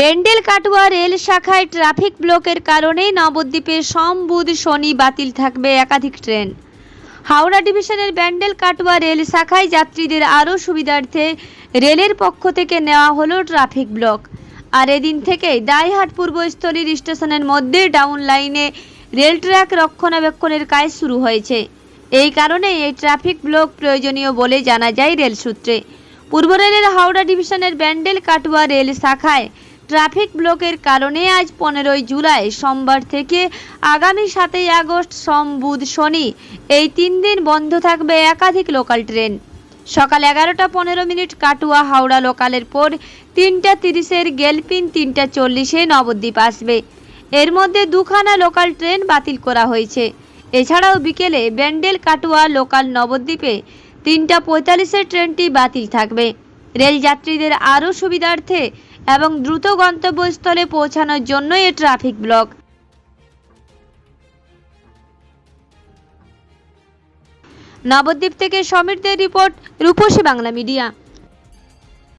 বেন্ডেল Katwa rail শাখায় traffic ব্লকের কারণে নবদ্বীপে সোম বুধ শনি বাতিল থাকবে একাধিক ট্রেন। হাওড়া ডিভিশনের ব্যান্ডেল কাটোয়া রেল শাখায় যাত্রীদের আরও সুবিধার্থে রেলের পক্ষ থেকে নেওয়া হলো ট্রাফিক ব্লক। আর এদিন থেকেই দাইহাট পূর্বস্থলীর স্টেশনের মধ্যে ডাউন লাইনে রেল ট্র্যাক রক্ষণাবেক্ষণের কাজ শুরু হয়েছে। এই কারণে এই ট্রাফিক ব্লক প্রয়োজনীয় বলে জানা যায় রেল সূত্রে। পূর্ব রেলের হাওড়া ডিভিশনের ব্যান্ডেল কাটোয়া রেল শাখায় ট্রাফিক ব্লকের কারণে আজ পনেরোই জুলাই সোমবার থেকে আগামী সাতই আগস্ট সোম বুধ শনি। এই তিন দিন বন্ধ থাকবে একাধিক লোকাল ট্রেন। সকাল এগারোটা পনেরো মিনিট কাটুয়া হাওড়া লোকালের পর তিনটা তিরিশের গেলপিন, তিনটা চল্লিশে নবদ্বীপ আসবে। এর মধ্যে দুখানা লোকাল ট্রেন বাতিল করা হয়েছে। এছাড়াও বিকেলে ব্যান্ডেল কাটুয়া লোকাল নবদ্বীপে তিনটা পঁয়তাল্লিশের ট্রেনটি বাতিল থাকবে। রেল যাত্রীদের আরও সুবিধার্থে এবং দ্রুত গন্তব্যস্থলে পৌঁছানোর জন্য এ ট্রাফিক ব্লক। নবদ্বীপ থেকে সমীরদের রিপোর্ট রূপসী বাংলা মিডিয়া।